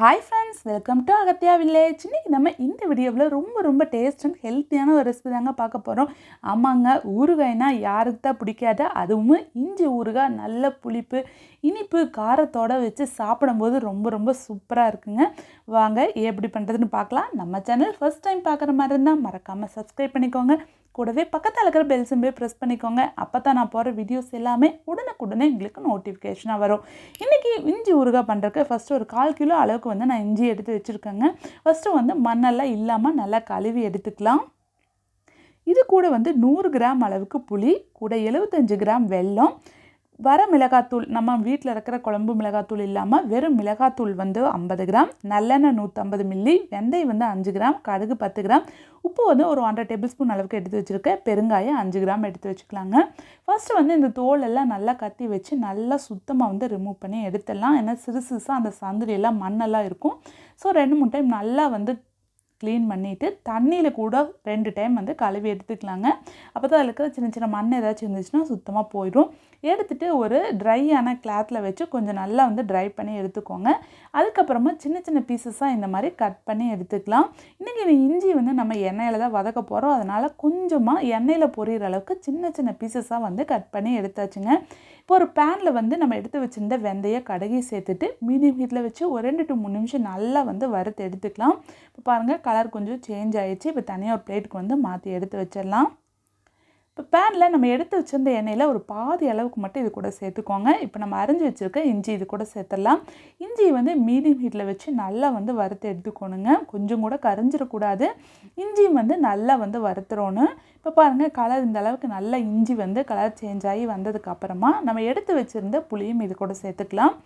Hi friends welcome to Agathiya village இன்னைக்கு நம்ம இந்த வீடியோவில் ரொம்ப ரொம்ப டேஸ்ட் அண்ட் ஹெல்த்தியான ஒரு ரெசிபி தாங்க பார்க்க போகிறோம் ஆமாங்க ஊறுகாய்னா யாருக்கு தான் பிடிக்காது? அதுவும் இஞ்சி ஊறுகாய் நல்ல புளிப்பு இனிப்பு காரத்தோட வச்சு சாப்பிடும்போது ரொம்ப ரொம்ப சூப்பராக இருக்குங்க. வாங்க எப்படி பண்ணுறதுன்னு பார்க்கலாம். நம்ம சேனல் ஃபஸ்ட் டைம் பார்க்குற மாதிரி இருந்தால் மறக்காமல் சப்ஸ்கிரைப் பண்ணிக்கோங்க. கூடவே பக்கத்தில் இருக்கிற பெல் சிம்பே ப்ரெஸ் பண்ணிக்கோங்க. அப்போ தான் நான் போகிற வீடியோஸ் எல்லாமே உடனுக்குடனே எங்களுக்கு நோட்டிஃபிகேஷனாக வரும். இன்றைக்கி இஞ்சி ஊறுகாய் பண்ணுறதுக்கு ஃபஸ்ட்டு ஒரு கால் கிலோ அளவுக்கு வந்து நான் இஞ்சி எடுத்து வச்சுருக்கேங்க. ஃபஸ்ட்டு வந்து மண்ணெல்லாம் இல்லாமல் நல்லா கழுவி எடுத்துக்கலாம். இது கூட வந்து நூறு கிராம் அளவுக்கு புளி கூட எழுபத்தஞ்சு கிராம் வெல்லம் வர மிளகாத்தூள் நம்ம வீட்டில் இருக்கிற குழம்பு மிளகாத்தூள் இல்லாமல் வெறும் மிளகாத்தூள் வந்து ஐம்பது கிராம் நல்லெண்ணெய் நூற்றம்பது மில்லி வெந்தயம் வந்து அஞ்சு கிராம் கடுகு பத்து கிராம் உப்பு வந்து ஒரு ஒன்றரை டேபிள் ஸ்பூன் அளவுக்கு எடுத்து வச்சுருக்கேன். பெருங்காயம் அஞ்சு கிராம் எடுத்து வச்சுக்கலாங்க. ஃபஸ்ட்டு வந்து இந்த தோல் எல்லாம் நல்லா கத்தி வச்சு நல்லா சுத்தமாக வந்து ரிமூவ் பண்ணி எடுத்துடலாம். ஏன்னா சிறு சிறுசாக அந்த சந்திரியெல்லாம் மண்ணெல்லாம் இருக்கும். ஸோ ரெண்டு மூணு டைம் நல்லா வந்து க்ளீன் பண்ணிவிட்டு தண்ணியில் கூட ரெண்டு டைம் வந்து கழுவி எடுத்துக்கலாங்க. அப்போ தான் அதில் இருக்கிற சின்ன சின்ன மண் ஏதாச்சும் இருந்துச்சுன்னா சுத்தமாக போயிடும். எடுத்துகிட்டு ஒரு ட்ரையான கிளாத்தில் வச்சு கொஞ்சம் நல்லா வந்து ட்ரை பண்ணி எடுத்துக்கோங்க. அதுக்கப்புறமா சின்ன சின்ன பீசஸாக இந்த மாதிரி கட் பண்ணி எடுத்துக்கலாம். இன்றைக்கி இந்த இஞ்சி வந்து நம்ம எண்ணெயில் தான் வதக்க போகிறோம் அதனால் கொஞ்சமாக எண்ணெயில் பொரியிற அளவுக்கு சின்ன சின்ன பீசஸாக வந்து கட் பண்ணி எடுத்தாச்சுங்க. இப்போ ஒரு பேனில் வந்து நம்ம எடுத்து வச்சுருந்த வெந்தய கடுகை சேர்த்துட்டு மீடியம் ஹீட்டில் வச்சு ஒரு ரெண்டு டு மூணு நிமிஷம் நல்லா வந்து வறுத்து எடுத்துக்கலாம். இப்போ பாருங்கள் கலர் கொஞ்சம் சேஞ்ச் ஆகிடுச்சு இப்போ தனியாக ஒரு பிளேட்டுக்கு வந்து மாற்றி எடுத்து வச்சிடலாம். இப்போ பேனில் நம்ம எடுத்து வச்சிருந்த எண்ணெயில் ஒரு பாதி அளவுக்கு மட்டும் இது கூட சேர்த்துக்கோங்க. இப்போ நம்ம அரைஞ்சி வச்சுருக்க இஞ்சி இது கூட சேர்த்துடலாம். இஞ்சி வந்து மீடியம் ஹீட்டில் வச்சு நல்லா வந்து வறுத்து எடுத்துக்கணுங்க. கொஞ்சம் கூட கரைஞ்சிடக்கூடாது. இஞ்சியும் வந்து நல்லா வந்து வறுத்துறோணும். இப்போ பாருங்கள் கலர் இந்த அளவுக்கு நல்லா இஞ்சி வந்து கலர் சேஞ்ச் ஆகி வந்ததுக்கு அப்புறமா நம்ம எடுத்து வச்சுருந்த புளியும் இது கூட சேர்த்துக்கலாம்.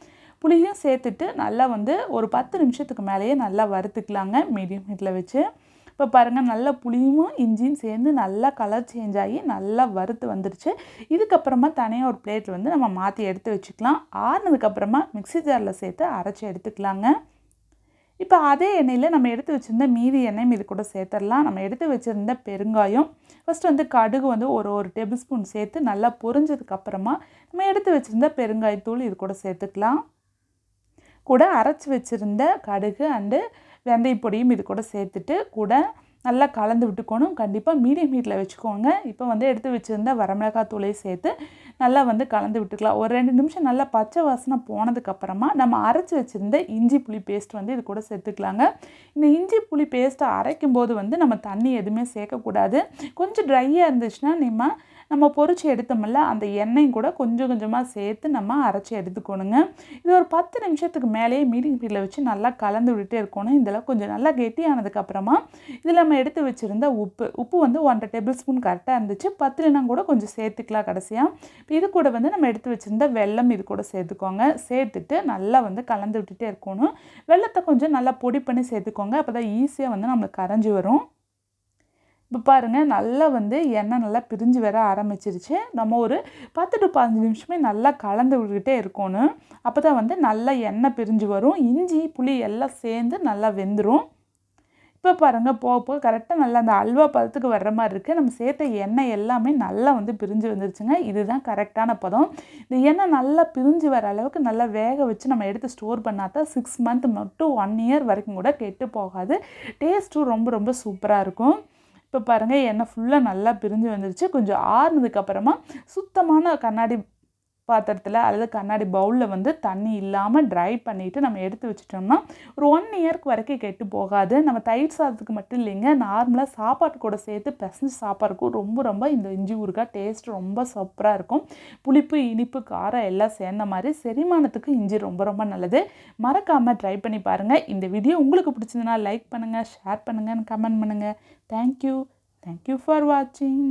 புளியும் சேர்த்துட்டு நல்லா வந்து ஒரு பத்து நிமிஷத்துக்கு மேலேயே நல்லா வறுத்துக்கலாங்க மீடியம் ஹீட்டில் வச்சு. இப்போ பாருங்கள் நல்லா புளியும் இஞ்சியும் சேர்ந்து நல்லா கலர் சேஞ்ச் ஆகி நல்லா வறுத்து வந்துருச்சு. இதுக்கப்புறமா தனியாக ஒரு பிளேட்டில் வந்து நம்ம மாற்றி எடுத்து வச்சுக்கலாம். ஆறுனதுக்கப்புறமா மிக்சி ஜாரில் சேர்த்து அரைச்சி எடுத்துக்கலாங்க. இப்போ அதே எண்ணெயில் நம்ம எடுத்து வச்சுருந்த மீதி எண்ணெயும் இது கூட சேர்த்துடலாம். நம்ம எடுத்து வச்சுருந்த பெருங்காயம் ஃபஸ்ட்டு வந்து கடுகு வந்து ஒரு ஒரு டேபிள் ஸ்பூன் சேர்த்து நல்லா பொரிஞ்சதுக்கப்புறமா நம்ம எடுத்து வச்சுருந்த பெருங்காயத்தூள் இது கூட சேர்த்துக்கலாம். கூட அரைச்சி வச்சுருந்த கடுகு அண்டு வெந்தய பொடியும் இது கூட சேர்த்துட்டு கூட நல்லா கலந்து விட்டுக்கணும். கண்டிப்பாக மீடியம் ஹீட்டில் வச்சுக்கோங்க. இப்போ வந்து எடுத்து வச்சுருந்த வரமிளகாய் தூளையும் சேர்த்து நல்லா வந்து கலந்து விட்டுக்கலாம். ஒரு ரெண்டு நிமிஷம் நல்லா பச்சை வாசனை போனதுக்கப்புறமா நம்ம அரைச்சி வச்சுருந்த இஞ்சி புளி பேஸ்ட் வந்து இது கூட சேர்த்துக்கலாங்க. இந்த இஞ்சி புளி பேஸ்ட்டை அரைக்கும் போது வந்து நம்ம தண்ணி எதுவுமே சேர்க்கக்கூடாது. கொஞ்சம் ட்ரையாக இருந்துச்சுன்னா நம்ம நம்ம பொறிச்சு எடுத்தோம்ல அந்த எண்ணெயும் கூட கொஞ்சம் கொஞ்சமாக சேர்த்து நம்ம அரைச்சி எடுத்துக்கணுங்க. இது ஒரு பத்து நிமிஷத்துக்கு மேலேயே மீடியம் ஹீட்டில் வச்சு நல்லா கலந்து விட்டுட்டே இருக்கணும். இதெல்லாம் கொஞ்சம் நல்லா கெட்டியானதுக்கப்புறமா இதில் நம்ம எடுத்து வச்சுருந்த உப்பு உப்பு வந்து ஒன்றரை டேபிள் ஸ்பூன் கரெக்டாக இருந்துச்சு. பத்துலனா கூட கொஞ்சம் சேர்த்துக்கலாம் கடைசியாக இது கூட வந்து நம்ம எடுத்து வச்சுருந்த வெல்லம் இது கூட சேர்த்துக்கோங்க. சேர்த்துட்டு நல்லா வந்து கலந்து விட்டுட்டே இருக்கணும். வெள்ளத்தை கொஞ்சம் நல்லா பொடி பண்ணி சேர்த்துக்கோங்க. அப்போ தான் ஈஸியாக வந்து நம்மளுக்கு கரைஞ்சி வரும். இப்போ பாருங்கள் நல்லா வந்து எண்ணெய் நல்லா பிரிஞ்சு வர ஆரம்பிச்சிருச்சு. நம்ம ஒரு பத்து டு பதினஞ்சு நிமிஷமே நல்லா கலந்து விட்டுக்கிட்டே இருக்கணும். அப்போ தான் வந்து நல்லா எண்ணெய் பிரிஞ்சு வரும். இஞ்சி புளி எல்லாம் சேர்ந்து நல்லா வெந்துடும் இப்போ பாருங்கள் போக போக கரெக்டாக நல்லா அந்த அல்வா பதத்துக்கு வர்ற மாதிரி இருக்குது நம்ம சேர்த்த எண்ணெய் எல்லாமே நல்லா வந்து பிரிஞ்சு வந்துருச்சுங்க. இதுதான் கரெக்டான பதம். இந்த எண்ணெய் நல்லா பிரிஞ்சு வர அளவுக்கு நல்லா வேக வச்சு நம்ம எடுத்து ஸ்டோர் பண்ணால் தான் சிக்ஸ் மந்த் மட்டும் ஒன் இயர் வரைக்கும் கூட கெட்டு போகாது. டேஸ்ட்டும் ரொம்ப ரொம்ப சூப்பராக இருக்கும். இப்போ பாருங்கள் எண்ணெய் ஃபுல்லாக நல்லா பிரிஞ்சு வந்துருச்சு. கொஞ்சம் ஆறுனதுக்கப்புறமா சுத்தமான கண்ணாடி பாத்திரத்தில் அல்லது கண்ணாடி பவுலில் வந்து தண்ணி இல்லாமல் ட்ரை பண்ணிவிட்டு நம்ம எடுத்து வச்சிட்டோம்னா ஒரு ஒன் இயர்க்கு வரைக்கும் கெட்டு போகாது. நம்ம தயிர் சாதத்துக்கு மட்டும் இல்லைங்க. நார்மலாக சாப்பாட்டு கூட சேர்த்து பிசைஞ்சு சாப்பாடுக்கும் ரொம்ப ரொம்ப இந்த இஞ்சி ஊறுகாய் டேஸ்ட் ரொம்ப சூப்பராக இருக்கும். புளிப்பு இனிப்பு காரம் எல்லாம் சேர்ந்த மாதிரி செரிமானத்துக்கு இஞ்சி ரொம்ப ரொம்ப நல்லது. மறக்காமல் ட்ரை பண்ணி பாருங்கள் இந்த வீடியோ உங்களுக்கு பிடிச்சதுன்னா லைக் பண்ணுங்கள் ஷேர் பண்ணுங்கள் கமெண்ட் பண்ணுங்கள் தேங்க்யூ தேங்க்யூ ஃபார் வாட்சிங்